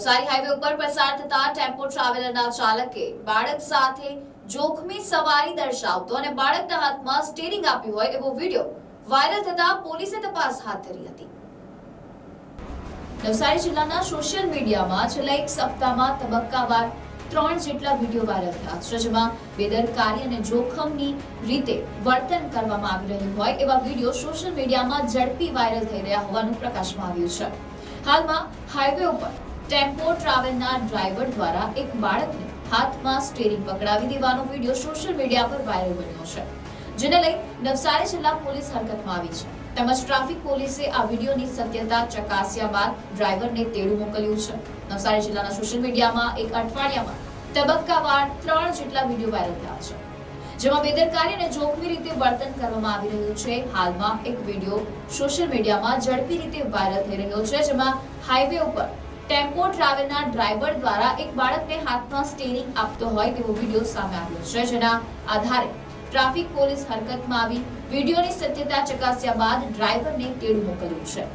Navsari highway ઉપર પસાર થતા ટેમ્પો ટ્રાવેલરના ચાલકે બાળક સાથે જોખમી સવારી દર્શાવતો અને બાળકના હાથમાં સ્ટીરિંગ આપ્યું હોય એવો વીડિયો વાયરલ થતા પોલીસે તપાસ હાથ ધરી હતી. નવસારી જિલ્લાના સોશિયલ મીડિયામાં છેલ્લા એક સપ્તાહમાં તબક્કાવાર ત્રણ જેટલા વીડિયો વાયરલ થયા છે, જેમાં બેદરકારી અને જોખમની રીતે વર્તન કરવામાં આવી રહ્યું હોય એવા વીડિયો સોશિયલ મીડિયામાં ઝડપી વાયરલ થઈ રહ્યા હોવાનું પ્રકાશમાં આવ્યું છે. હાલમાં હાઈવે ઉપર ટેમ્પો ટ્રાવેલના ડ્રાઈવર દ્વારા એક બાળકને હાથમાં સ્ટેરિંગ પકડાવી દેવાનો વીડિયો સોશિયલ મીડિયા પર વાયરલ બન્યો છે, જેને લઈ નવસારી જિલ્લા પોલીસ હરકતમાં આવી છે. તેમજ ટ્રાફિક પોલીસે આ વિડીયોની સત્યતા ચકાસ્યા બાદ ડ્રાઈવરને તેડું મોકલ્યું છે. નવસારી જિલ્લાના સોશિયલ મીડિયામાં એક અઠવાડિયામાં તબક્કાવાર ત્રણ જેટલા વીડિયો વાયરલ થયા છે. જેમાં બેદરકારી અને જોખમી રીતે વર્તન કરવામાં આવી રહ્યું છે. હાલમાં એક વીડિયો સોશિયલ મીડિયામાં ઝડપી રીતે વાયરલ થઈ રહ્યો છે, જેમાં હાઈવે ઉપર ટેમ્પો ટ્રાવેલના ડ્રાઈવર દ્વારા એક બાળકને હાથમાં સ્ટેરિંગ આપતો હોય તેવો વીડિયો સામે આવ્યો છે, જેના આધારે ટ્રાફિક પોલીસ હરકતમાં આવી વિડીયોની સત્યતા ચકાસ્યા બાદ ડ્રાઈવરને તેડું મોકલ્યું છે.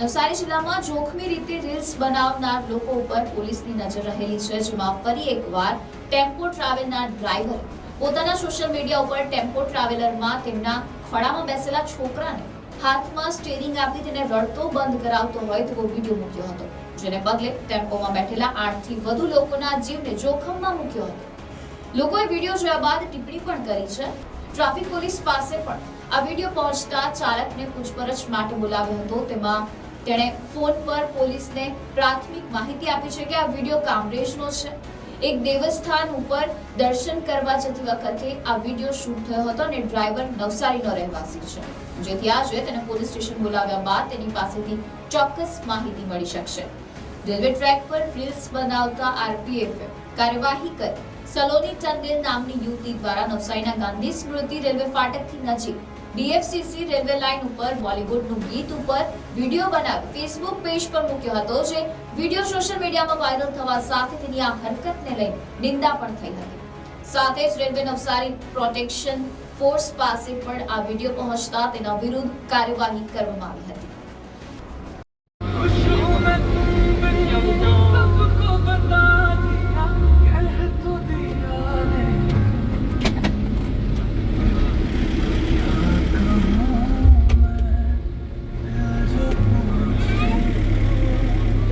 નવસારી જિલ્લામાં જોખમી રીતે રીલ્સ બનાવનાર લોકો ઉપર પોલીસની નજર રહેલી છે, જેમાં ફરી એકવાર ટેમ્પો ટ્રાવેલના ડ્રાઈવર પોતાના સોશિયલ મીડિયા ઉપર ટેમ્પો ટ્રાવેલરમાં તેમના ખોળામાં બેસેલા છોકરાને હાથમાં સ્ટેરિંગ આપી તેને રડતો બંધ કરાવતો હોય તેવો વીડિયો મૂક્યો હતો, જેને પગલે ટેમ્પોમાં બેઠેલા આઠથી વધુ લોકોના જીવને જોખમમાં મૂક્યો હતો. લોકોએ વીડિયો જોયા બાદ ટિપ્પણી પણ કરી છે. ટ્રાફિક પોલીસ પાસે પણ આ વીડિયો પહોંચતા ચાલકને પૂછપરછ માટે બોલાવ્યો હતો. તેમાં તેણે ફોન પર પોલીસને પ્રાથમિક માહિતી આપી છે કે આ વીડિયો કામરેજનો છે. એક દેવસ્થાન ઉપર દર્શન કરવા જતી વખતે આ વીડિયો શૂટ થયો હતો અને ડ્રાઈવર નવસારીનો રહેવાસી છે. જેથી આજે તેને પોલીસ સ્ટેશન બોલાવ્યા બાદ તેની પાસેથી ચોક્કસ માહિતી મળી શકશે. રેલવે ટ્રેક પર રીલ્સ બનાવતા આરપીએફ કાર્યવાહી કરી સલોની ટંડેલ નામની યુવતી દ્વારા નવસારીના ગાંધી સ્મૃતિ રેલવે ફાટકથી નજીક ડીએફસીસી રેલવે લાઇન ઉપર બોલિવૂડનું ગીત ઉપર વીડિયો બનાવી ફેસબુક પેજ પર મૂક્યો હતો, જે વીડિયો સોશિયલ મીડિયામાં વાયરલ થવા સાથે તેની આ હરકતને લઈ નિંદા પણ થઈ હતી. સાથે જ રેલવે નવસારી પ્રોટેક્શન ફોર્સ પાસે પણ આ વીડિયો પહોંચતા તેના વિરુદ્ધ કાર્યવાહી કરવામાં આવી હતી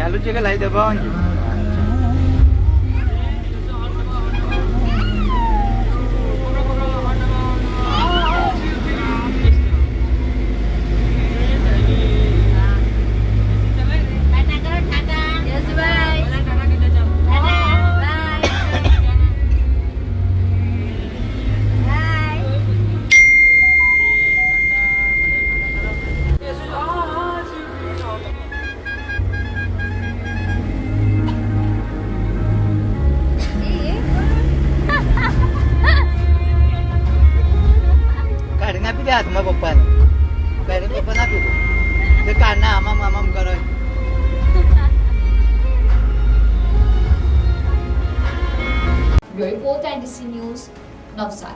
Lalu juga. દે હાથમાં પપ્પાને. કાઢીને પપ્પાને આપી દે તો કાઢના આમામ આમામ કરો. Bureau report NDC news Navsari